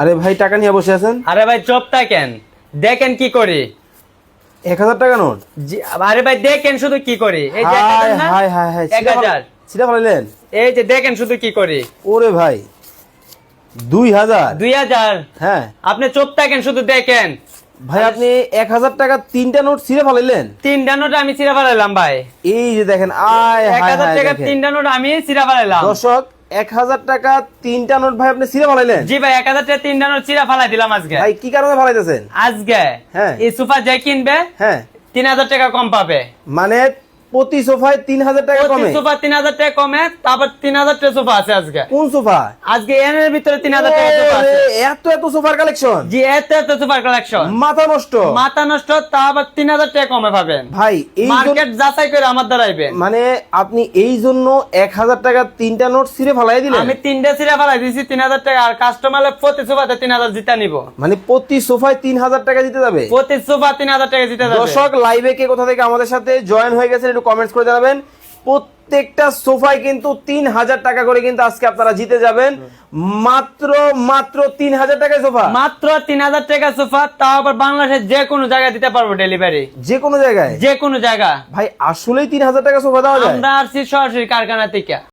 আরে ভাই টাকা নিয়ে বসে আছেন? আরে ভাই চোপ থাকেন দেখেন কি করি। এক হাজার টাকা নোট? আরে ভাই দেখেন শুধু কি করি। এই যে হাই হাই হাই এক হাজার। সিটা ফেলাইলেন? এই যে দেখেন শুধু কি করি। ওরে ভাই দুই হাজার। দুই হাজার? হ্যাঁ। আপনি চোপ থাকেন শুধু দেখেন? ভাই আপনি এক হাজার টাকা তিনটা নোট ছিঁড়ে ফেলাইলেন? তিনটা নোট আমি চিরা ফেলাইলাম ভাই। এই যে দেখেন আয় এক হাজার টাকা তিনটা নোট আমি চিরা ফেলাইলাম। দর্শক এক হাজার টাকা তিনটা নোট ভাই আপনি ছিঁড়ে ফালাইলেন জি ভাই এক হাজার টাকা তিনটা নোট চিরা ফালাই দিলাম আজকে। ভাই কি কারণে ফালাইতেছেন? আজকে হ্যাঁ। এই সোফা যে কিনবে হ্যাঁ। তিন হাজার টাকা কম পাবে। মানে প্রতি সোফায় তিন হাজার টাকা কমে। সোফা তিন হাজার টাকা কমে তারপর তিন হাজার টাকা সোফা আছে আজকে। কোন সোফা? আজকে এনের ভিতরে তিন হাজার টাকা সোফা আছে। এত এত সোফার কালেকশন জি এত এত সুপার কালেকশন মাথা নষ্ট। মাথা নষ্ট তা আবার তিন হাজার টাকা কমে পাবেন। ভাই এই জন্য- মার্কেট যাচাই করে আমার দাঁড়াইবেন মানে আপনি এই জন্য এক হাজার টাকা তিনটা নোট ছিঁড়ে ফেলাই দিলেন? আমি তিনটা সিরা ফেলাই দিয়েছি তিন হাজার টাকা। আর কাস্টমারের প্রতি সোফাতে তিন হাজার জিতা নিব। মানে প্রতি সোফায় তিন হাজার টাকা দিতে যাবে? প্রতি সোফা তিন হাজার টাকা জিতে যাবে। দর্শক লাইভে কে কোথা থেকে আমাদের সাথে জয়েন হয়ে গেছেন একটু কমেন্টস করে জানাবেন। প্রত্যেকটা সোফায় কিন্তু তিন হাজার টাকা করে কিন্তু আজকে আপনারা জিতে যাবেন। মাত্র মাত্র তিন হাজার টাকা সোফা। মাত্র তিন হাজার টাকা সোফা তাও আবার বাংলাদেশের যে কোনো জায়গায় দিতে পারব ডেলিভারি যে কোনো জায়গায়? যে কোনো জায়গা। ভাই আসলেই তিন হাজার টাকা সোফা দেওয়া যায়। আমরা আসছি সরাসরি কারখানা থেকে।